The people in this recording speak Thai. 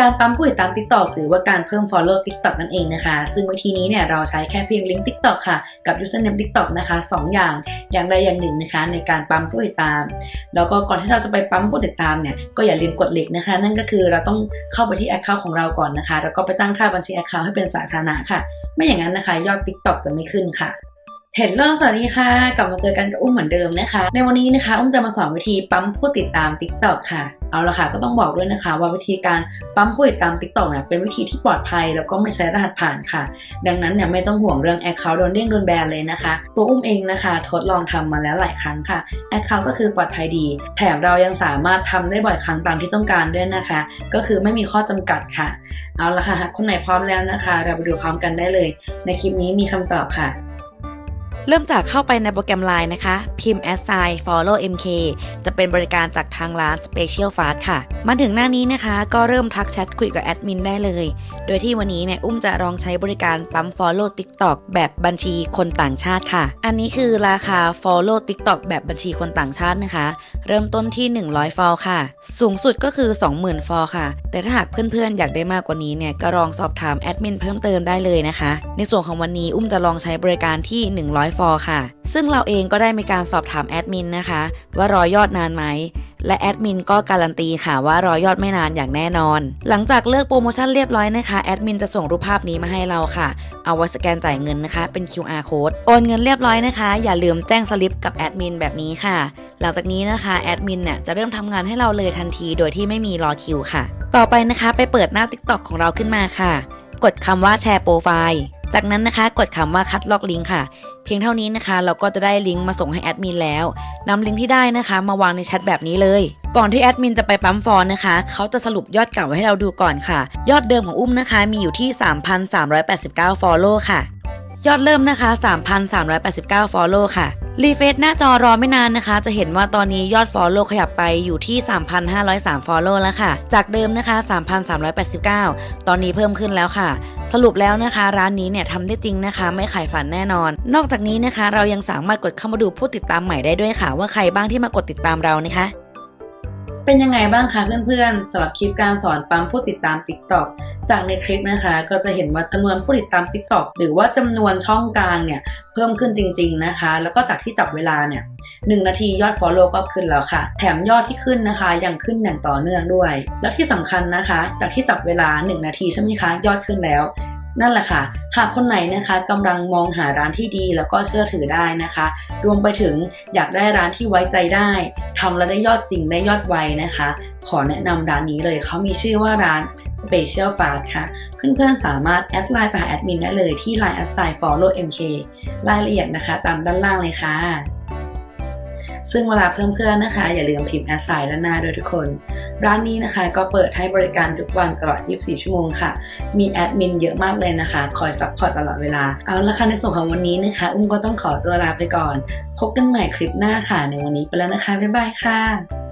การปั๊มผู้ติดตาม TikTok หรือว่าการเพิ่ม follow TikTok นั่นเองนะคะ ซึ่งวิธีนี้เนี่ยเราใช้แค่เพียงลิงก์ TikTok ค่ะ กับ username TikTok นะคะ 2 อย่าง อย่างใดอย่างหนึ่งนะคะ ในการปั๊มผู้ติดตาม แล้วก็ก่อนที่เราจะไปปั๊มผู้ติดตามเนี่ยก็อย่าลืมกดลิงก์นะคะ นั่นก็คือเราต้องเข้าไปที่ account ของเราก่อนนะคะ แล้วก็ไปตั้งค่าบัญชี account ให้เป็นสาธารณะค่ะ ไม่อย่างนั้นนะคะ ยอด TikTok จะไม่ขึ้นค่ะเห็นเรื่องสวัสดีค่ะ กลับมาเจอกันกับอุ้มเหมือนเดิมนะคะ ในวันนี้นะคะ อุ้มจะมาสอนวิธีปั๊มผู้ติดตาม TikTok ค่ะ เอาละค่ะก็ต้องบอกด้วยนะคะ ว่าวิธีการปั๊มผู้ติดตาม TikTok เนี่ยเป็นวิธีที่ปลอดภัย แล้วก็ไม่ใช้รหัสผ่านค่ะ ดังนั้นเนี่ยไม่ต้องห่วงเรื่อง Account โดนเด้งโดนแบนเลยนะคะ ตัวอุ้มเองนะคะ ทดลองทำมาแล้วหลายครั้งค่ะ Account ก็คือปลอดภัยดี แถมเรายังสามารถทำได้บ่อยครั้งตามที่ต้องการด้วยนะคะ ก็คือไม่มีข้อจำกัดค่ะ เอาละค่ะหากคนไหนพร้อมแล้วนะคะ เราไปดูพร้อมกันได้เลย ในคลิปนี้มีคำตอบค่ะ เริ่มจากเข้าไปในโปรแกรม Line นะคะ พิมพ์ assign follow mk จะเป็นบริการจากทางร้าน Special Fast ค่ะ มาถึงหน้านี้นะคะ ก็เริ่มทักแชทคุยกับแอดมินได้เลย โดยที่วันนี้เนี่ยอุ้มจะลองใช้บริการปั๊ม follow TikTok แบบบัญชีคนต่างชาติค่ะ อันนี้คือราคา follow TikTok แบบบัญชีคนต่างชาตินะคะ เริ่มต้นที่ 100 ฟอลค่ะ สูงสุดก็คือ 20,000 ฟอลค่ะ แต่ถ้าหากเพื่อนๆ อยากได้มากกว่านี้เนี่ยก็ลองสอบถามแอดมินเพิ่มเติมได้เลยนะคะ ในส่วนของวันนี้อุ้มจะลองใช้บริการที่ 100ฟอลค่ะ ซึ่งเราเองก็ได้มีการสอบถามแอดมินนะคะ ว่ารอยอดนานไหม และแอดมินก็การันตีค่ะว่ารอยอดไม่นานอย่างแน่นอน หลังจากเลือกโปรโมชั่นเรียบร้อยนะคะแอดมินจะส่งรูปภาพนี้มาให้เราค่ะ เอาไว้สแกนจ่ายเงินนะคะ เป็น QR code โอนเงินเรียบร้อยนะคะ อย่าลืมแจ้งสลิปกับแอดมินแบบนี้ค่ะ หลังจากนี้นะคะแอดมินเนี่ยจะเริ่มทำงานให้เราเลยทันที โดยที่ไม่มีรอคิวค่ะ ต่อไปนะคะ ไปเปิดหน้า TikTok ของเราขึ้นมาค่ะ กดคำว่าแชร์โปรไฟล์ จากนั้นนะคะกดคำว่าคัดลอกลิงก์ค่ะ เพียงเท่านี้นะคะ เราก็จะได้ลิงก์มาส่งให้แอดมินแล้วนำลิงก์ที่ได้นะคะ มาวางในแชทแบบนี้เลย ก่อนที่แอดมินจะไปปั๊มฟอนนะคะ เขาจะสรุปยอดเก่าให้เราดูก่อนค่ะ ยอดเดิมของอุ้มนะคะ มีอยู่ที่ 3,389 ฟอลโล่ค่ะ ยอดเริ่มนะคะ 3,389 follow ค่ะ รีเฟซหน้าจอรอไม่นานนะคะ จะเห็นว่าตอนนี้ยอด follow ขยับไปอยู่ที่ 3,503 follow แล้วค่ะ จากเดิมนะคะ 3,389 ตอนนี้เพิ่มขึ้นแล้วค่ะ สรุปแล้วนะคะ ร้านนี้เนี่ยทำได้จริงนะคะ ไม่ขายฝันแน่นอน นอกจากนี้นะคะ เรายังสามารถกดเข้ามาดูผู้ติดตามใหม่ได้ด้วยค่ะ ว่าใครบ้างที่มากดติดตามเรานะคะ เป็นยังไงบ้างคะเพื่อนๆสำหรับคลิปการสอนปั๊มผู้ติดตาม TikTok จากในคลิปนะคะ ก็จะเห็นว่าจำนวนผู้ติดตาม TikTok หรือว่าจำนวนช่องกลางเนี่ยเพิ่มขึ้นจริง ๆนะคะ แล้วก็จากที่จับเวลาเนี่ยหนาทียอด Follow ก็ขึ้นแล้วค่ะ แถมยอดที่ขึ้นนะคะยังขึ้นอย่างต่อเนื่องด้วย แล้วที่สำคัญนะคะ จากที่จับเวลา 1 นาทีใช่ไหมคะยอดขึ้นแล้ว นั่นแหละค่ะ หากคนไหนนะคะกำลังมองหาร้านที่ดีแล้วก็เชื่อถือได้นะคะ รวมไปถึงอยากได้ร้านที่ไว้ใจได้ทำแล้วได้ยอดจริงได้ยอดไวนะคะ ขอแนะนำร้านนี้เลยเขามีชื่อว่าร้าน Special Fast ค่ะ เพื่อนๆสามารถแอดไลน์ไปหาแอดมินได้เลยที่ Line แอดไซ follow mk รายละเอียดนะคะ ตามด้านล่างเลยค่ะ ซึ่งเวลาเพิ่มเพื่อนนะคะ อย่าลืมพิมพ์แอสไซน์ด้านหน้าด้วยทุกคน ร้านนี้นะคะก็เปิดให้บริการทุกวันตลอด 24 ชั่วโมงค่ะ มีแอดมินเยอะมากเลยนะคะ คอยซัพพอร์ตตลอดเวลา เอาละค่ะในส่วนของวันนี้นะคะ อุ้มก็ต้องขอตัวลาไปก่อน พบกันใหม่คลิปหน้าค่ะ ในวันนี้ไปแล้วนะคะ บ๊ายบายค่ะ